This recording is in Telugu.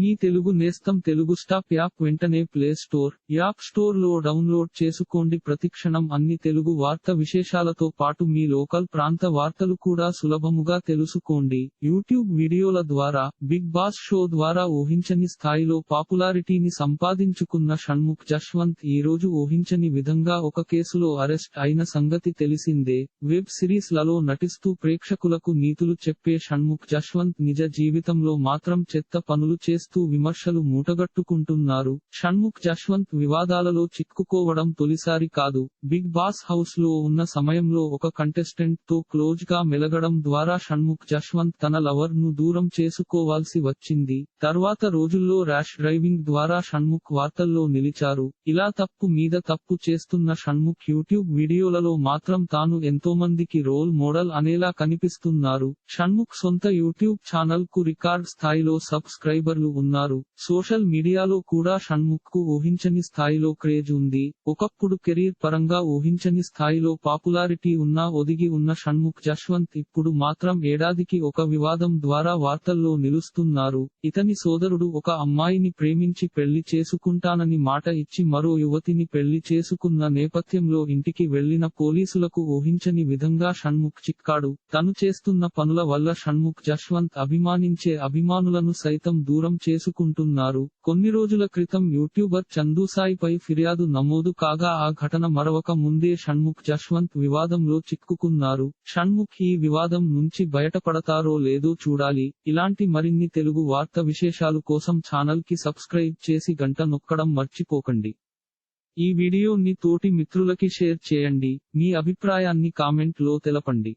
మీ తెలుగు నేస్తం తెలుగు స్టాప్ యాప్ వెంటనే ప్లే స్టోర్ యాప్ స్టోర్లో డౌన్లోడ్ చేసుకోండి. ప్రతిక్షణం అన్ని తెలుగు వార్త విశేషాలతో పాటు మీ లోకల్ ప్రాంత వార్తలు కూడా సులభముగా తెలుసుకోండి. యూట్యూబ్ వీడియోల ద్వారా బిగ్ బాస్ షో ద్వారా ఊహించని స్థాయిలో పాపులారిటీని సంపాదించుకున్న షణ్ముఖ్ జశ్వంత్ ఈ రోజు ఊహించని విధంగా ఒక కేసులో అరెస్ట్ అయిన సంగతి తెలిసిందే. వెబ్ సిరీస్లలో నటిస్తూ ప్రేక్షకులకు నీతులు చెప్పే షణ్ముఖ్ జశ్వంత్ నిజ జీవితంలో మాత్రం చెత్త పనులు చేస్తూ విమర్శలు మూటగట్టుకుంటున్నారు. షణ్ముఖ్ జశ్వంత్ వివాదాలలో చిక్కుకోవడం తొలిసారి కాదు. బిగ్ బాస్ హౌస్లో ఉన్న సమయంలో ఒక కంటెస్టెంట్తో క్లోజ్గా మెలగడం ద్వారా షణ్ముఖ్ జశ్వంత్ తన లవర్ను దూరం చేసుకోవాల్సి వచ్చింది. తర్వాత రోజుల్లో ర్యాష్ డ్రైవింగ్ ద్వారా షణ్ముఖ్ వార్తల్లో నిలిచారు. ఇలా తప్పు మీద తప్పు చేస్తున్న షణ్ముఖ్ యూట్యూబ్ వీడియోలలో మాత్రం తాను ఎంతోమందికి రోల్ మోడల్ అనేలా కనిపిస్తున్నారు. షణ్ముఖ్ సొంత యూట్యూబ్ ఛానల్కు రికార్డ్ స్థాయిలో సబ్స్క్రైబర్లు ఉన్నారు. సోషల్ మీడియాలో కూడా షణ్ముఖ్కు ఊహించని స్థాయిలో క్రేజ్ ఉంది. ఒకప్పుడు కెరీర్ పరంగా ఊహించని స్థాయిలో పాపులారిటీ ఉన్నా ఒదిగి ఉన్న షణ్ముఖ్ జశ్వంత్ ఇప్పుడు మాత్రం ఏడాదికి ఒక వివాదం ద్వారా వార్తల్లో నిలుస్తున్నారు. ఇతని సోదరుడు ఒక అమ్మాయిని ప్రేమించి పెళ్ళి చేసుకుంటానని మాట ఇచ్చి మరో యువతిని పెళ్ళి చేసుకున్న నేపథ్యంలో ఇంటికి వెళ్ళిన పోలీసులకు ఊహించని విధంగా షణ్ముఖ్ చిక్కాడు. తను చేస్తున్న పనుల వల్ల షణ్ముఖ్ జశ్వంత్ అభిమానించే అభిమానులను సైతం దూరం చేసుకుంటున్నారు. కొన్ని రోజుల క్రితం యూట్యూబర్ చందూసాయిపై ఫిర్యాదు నమోదు కాగా ఆ ఘటన మరవక ముందే షణ్ముఖ్ జశ్వంత్ వివాదంలో చిక్కుకున్నారు. షణ్ముఖ్ ఈ వివాదం నుంచి బయటపడతారో లేదో చూడాలి. ఇలాంటి మరిన్ని తెలుగు వార్త విశేషాలు కోసం ఛానల్కి సబ్స్క్రైబ్ చేసి గంట నొక్కడం మర్చిపోకండి. ఈ వీడియోని తోటి మిత్రులకి షేర్ చేయండి. మీ అభిప్రాయాన్ని కామెంట్లో తెలపండి.